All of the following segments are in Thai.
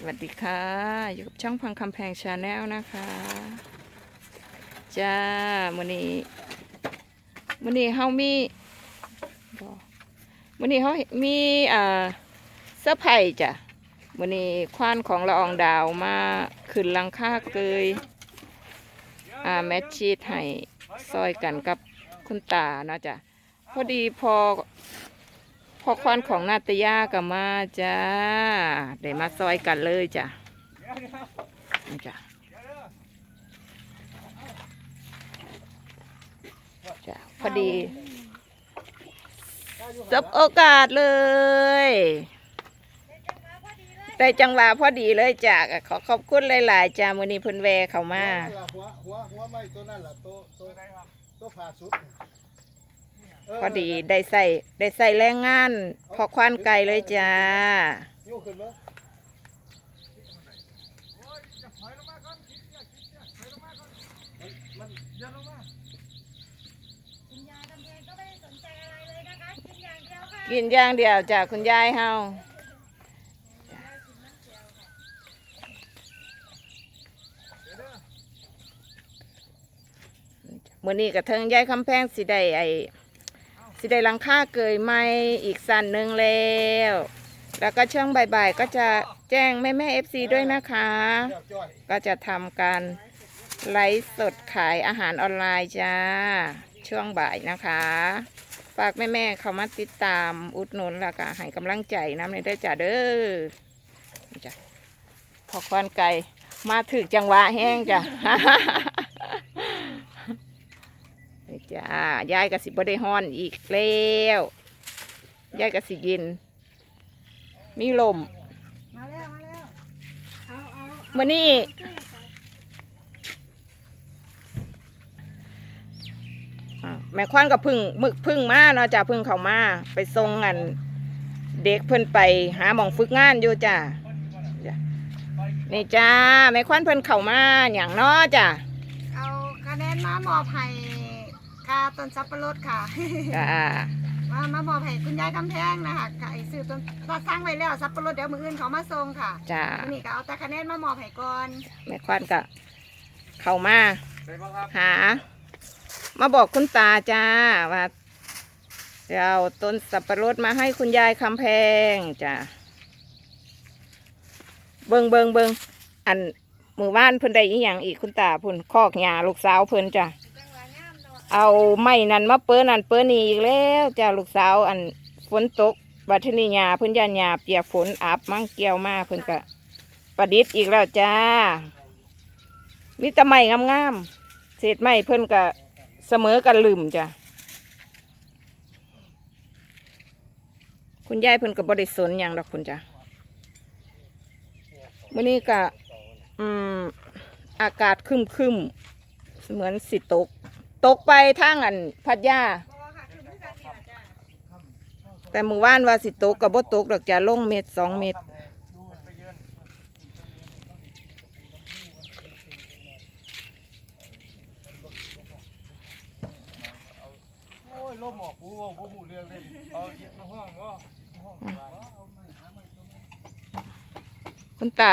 สวัสดีค่ะ อยู่กับช่องพังคำแพงชาแนลนะคะ จ้ามือนี้มือนี้เฮามีมือนี้เฮามีอ่าเสื้อไผ่จ้ะมือนี้ควานของละอองดาวมาขึ้นลังค่าเกยอ่าแมทชีดให้ซอยกันกับคุณตาเนาะจ้ะพอดีพอพ อควันของนาตยากับมาจ้าได้มาซอยกันเลยจ้ะนี่จ้ะจ้ะพอดีสบโอกาสเลย ได้จังหวะพอดีเลยจ้ะขอขอบคุณหลาย ๆจ้ามือนี้เพุ่นแวเขามาหัวหัวหัวไม้ตัวนั่นแหละตัวตัวตัวผ่าสุด พอดีได้ใส่ได้ใส่แรงงาน พอควันไก่เลยจ้าก,กินอย่างเดียวค่ะกินอย่างเดียวจ้ะคุณยายเฮามื่อนี้กับเทิงยายคำแพงสิได้ไอ สิได้ลังค่าเกยไม้อีกสันหนึ่งแล้ว แล้วก็ช่วงบ่ายๆก็จะแจ้งแม่แม่เอฟซีด้วยนะคะ ก็จะทำการไลฟ์สดขายอาหารออนไลน์จ้า ช่วงบ่ายนะคะ ฝากแม่ๆเขามาติดตามอุดหนุนแล้วก็ให้กำลังใจน้ำในได้จ้าเด้อจ้ะพอควันไก่มาถึกจังหวะแห้งจ้ะ จ้ายายกสิบได้ฮ้อนอีกแล้วยายกสิยินมีลมมาแล้วมาแล้วเอาเอามื่อนี้อ่าแม่ควันกับพึ่งมึกพึ่งมาเนาะจ้ะพึ่งเขามาไปส่งกันเด็กเพิ่นไปหาหมองฝึกงานอยู่จ้ะจ้ะนี่จ้าแม่ควันเพิ่นเข้ามาอย่างเนาะจ้ะเอาคะแนนมามอบให้ ค่าต้นสับปะรดค่ะ จ้ามามามอบให้คุณยายกำแพงนะคะค่ะไอ้ซื้อต้นก็สร้างไว้แล้วสับปะรดเดี๋ยวมืออื่นเขามาส่งค่ะจ้าทีนี่ก็เอาแต่คะแนนมามอบให้ก่อนแม่ควันก็เข้ามา หา มาบอกคุณตาจ้าว่าจะเอาต้นสับปะรดมาให้คุณยายคำแพงจ้าเบิงเบิงเบิงอันมือว่านเพิ่นได้อีหยังอีกคุณตาเพิ่นคอกหญ้าลูกสาวเพิ่นจ้ะจังหวะงาม เนาะเอาไม้นั่นมาเปิ้นนั่นเปิ้นนี่อีกแล้วจ้ะลูกสาวอันฝนตกบัดทีนี้หญ้าเพิ่นยานหญ้าเปียกฝนอาบมั่งเกี่ยวมาเพิ่นก็ประดิษฐ์อีกแล้วจ้ามีแต่ไม้งามๆเศษไม้เพิ่นก็เสมอกันลืมจ้ะคุณยายเพิ่นก็บ่ได้สนหยังดอกคุณจ้ะมื่อนี้ก็อืมอากาศคึมคึมๆเหมือนสิตก ตกไปทางอันพัดยาบอค่ะคือมือกันนี่ล่ะจ้านว่าสิตกกับบ่ตกดอกจะลงเม็ดสองเม็ดโอ้ยลมออกกูว่ากูหูเรื่องเล่นเอาเย็บห้องว่าคุณตา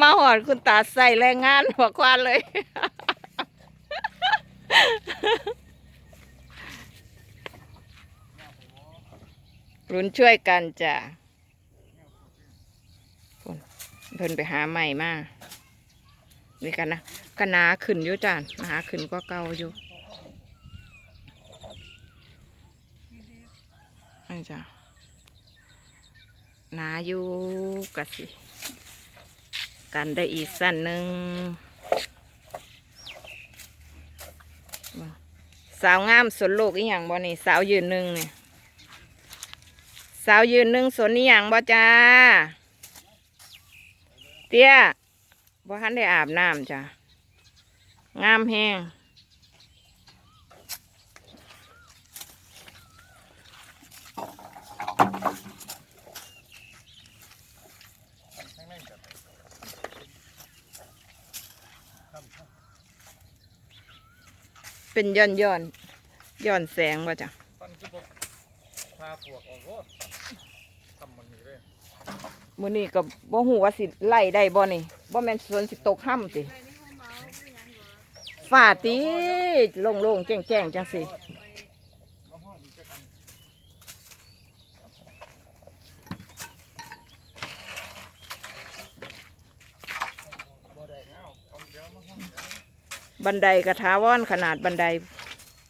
มาหอดคุณตาใส่แรงงานหัวควานเลย รุนช่วยกันจ้ะเพิ่นไปหาใหม่มานี่กันนะกนาขึ้นอยู่จ้ะหนาขึ้นก็เก่าอยู่นี่จ้ะหนาอยู่กะสิ กันได้อีกสั้นหนึ่ง สาวงามสวนลูกอีหยังบ่นี่สาวยืนหนึ่งนี่สาวยืนหนึ่งสวนอีหยังบ่จ้า เตี้ยบ่ทันได้อาบน้ำจ้างามแห้ง เป็นย่อนย่อนย่อนแสงบ่จ้ะฟันคือบกพาปวกออกรถทำมันนี่เลยมือนี้ก็บ่หูว่าสิไล่ได้บ่นี่บ่แม่นสวนสิตกห้ำสิฝ่าตีลงๆแจ้งๆจังสิ บันไดกระทาวอนขนาดบันได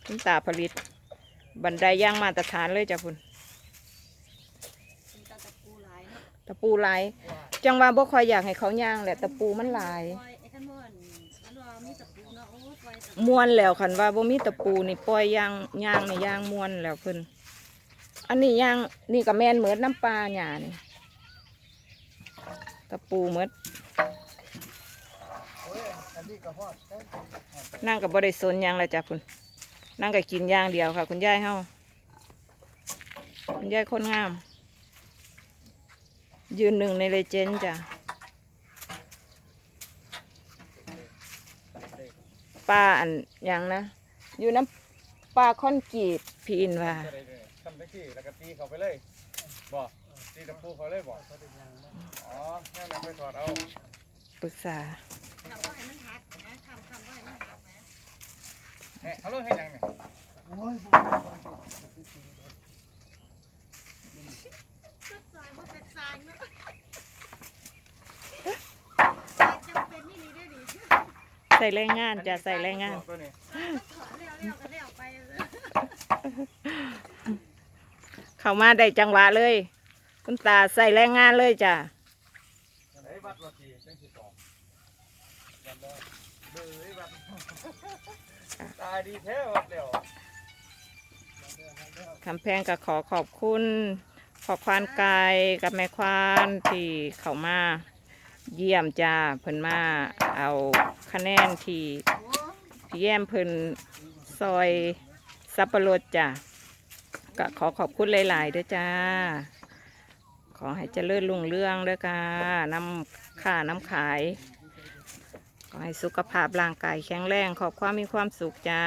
คุณตาผลิต บันไดย่างมาตรฐานเลยจ้ะพุ่นตะปูลาย จังว่าบ่ค่อยอยากให้เขาย่างแหละตะปูมันลายมวนแล้วคันว่าบ่มีตะปูนี่ปล่อยย่างย่างในย่างมวนแล้วเพิ่นอันนี้ย่างนี่ก็แมนเหมือนน้ำปลาหยานี่ตะปูเหมือน นนี้ก็ฮอดเอ้ยนั่งกับ่ได้สนหยังแล้วจ้ะพุ่นนั่งก็กินอย่างเดียวค่ะ คุณยายเฮาคุณยายคนงาม ยืนหนึ่งในเลเจนด์จ้ะป้าอันหยังนะ อยู่น้ำปลาค่อนกรีดพีอินว่าจะได้เลยทำได้ที่แล้วก็ตีเขาไปเลยบ่ตีตะปูเขาเลยบ่อ๋อแค่นั้นไปถอดเอาปรึกษา เฮ้ยเขาเลิกให้ยังเนี่ยใส่แรงงานจะใส่แรงงาน ตัวนี้เข้ามาได้จังหวะเลย คุณตาใส่แรงงานเลยจ้ะไหนวัดวัดทีจังสิ ตาดีแท้วัดเดียวคำแพงก็ขอขอบคุณขอควานไกายกับแม่ควานที่เขามาเยี่ยมจ้าเพิ่นมาเอาคะแนนที่พี่แย้มเพิ่นซอยสับปะรดจ้ะก็ขอขอบคุณหลาย ๆด้วยจ้า ขอให้เจริญรุ่งเรื่องด้วยค่ะน้ำค่าน้ำขาย ให้สุขภาพร่างกายแข็งแรงขอบความมีความสุขจ้า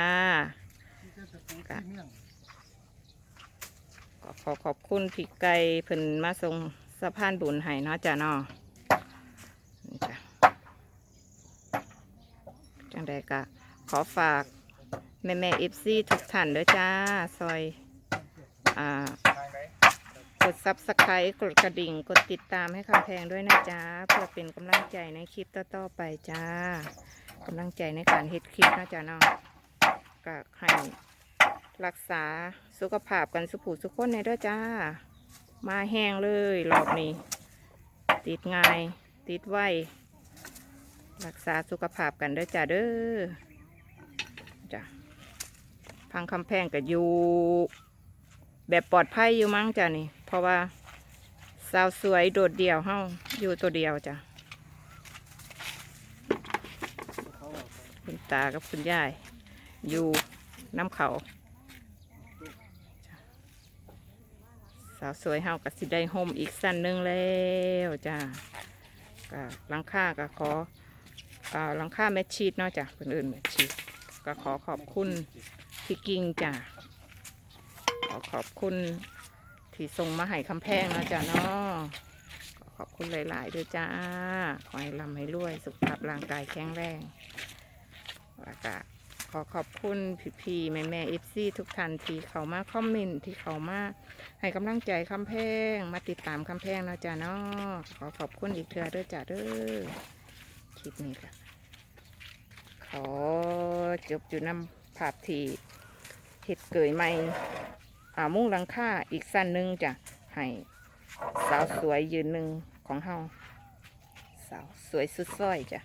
ก็ขอขอบคุณพี่ไก่เพิ่นมาส่งสะพานบุญให้เนาะจ้ะเนาะนี่จ้ะจังใดก็ขอฝากแม่แม่เอฟซีทุกท่านเด้อจ้า ซอย อ่าทางไหน กดซับสไครต์กดกระดิ่ง กดติดตามให้คำแพงด้วยนะจ๊ะเพื่อเป็นกำลังใจในคลิปต่อๆไปจ้ากำลังใจในการเฮ็ดคลิปนะจ๊ะเนาะก็ให้รักษาสุขภาพกันสุผูสุขคนในด้อจ้า มาแห้งเลยรอบนี้ ติดง่าย ติดไวรักษาสุขภาพกันเด้อจ้าเด้อจ้ะพังคำแพงกับอยู่ แบบปลอดภัยอยู่มั้งจ้ะนี่ เพราะว่าสาวสวยโดดเดี่ยวเฮาอยู่ตัวเดียวจ้ะคุณตากับคุณยาย อยู่น้ำเขา สาวสวยเฮากับสิได้โฮมอีกสั้นหนึ่งแล้วจ้ะก็ลังค่าก็ขออ่าหลังค่าแมชชีดเนาะจ้ะคนอื่นแมชชีดก็ขอขอบคุณพี่กิ้งจ้ะขอขอบคุณ ที่ส่งมาให้คำแพงนะจ๊ะเนาะขอขอบคุณหลาย ๆ ด้วยจ้า ขอให้รำให้รวย สุขภาพร่างกายแข็งแรงแล้วก็ขอขอบคุณพี่ๆแม่แม่เอฟซีทุกท่านที่เขามาคอมเมนต์ที่เขามาให้กำลังใจคำแพง มาติดตามคำแพงนะจ๊ะเนาะขอขอบคุณอีกเทื่อด้วยจ้าเด้อคลิปนี้ก็ขอจบอยู่น้ำภาพที่เห็ดเกยใหม่ มุ้งหลังค่าอีกสั้นหนึ่งจ้ะให้สาวสวยยืนหนึ่งของเฮาสาวสวยสุดซ้อยจ้ะ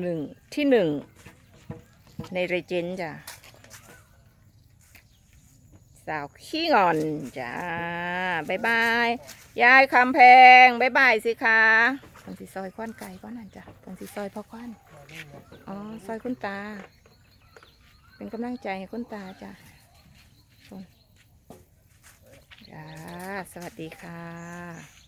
หนึ่งที่หนึ่งในเรเจนจ้ะสาวขี้งอนจ้าบายบาย ยายคำแพงบายบายสิคะเพิ่นสิซอยควันไก่ก้อนนั่นจ้ะเพิ่นสิซอยพ่อควันอ๋อซอยคุณตา เป็นกำลังใจให้คุณตาจ้ะ จ้า สวัสดีค่ะ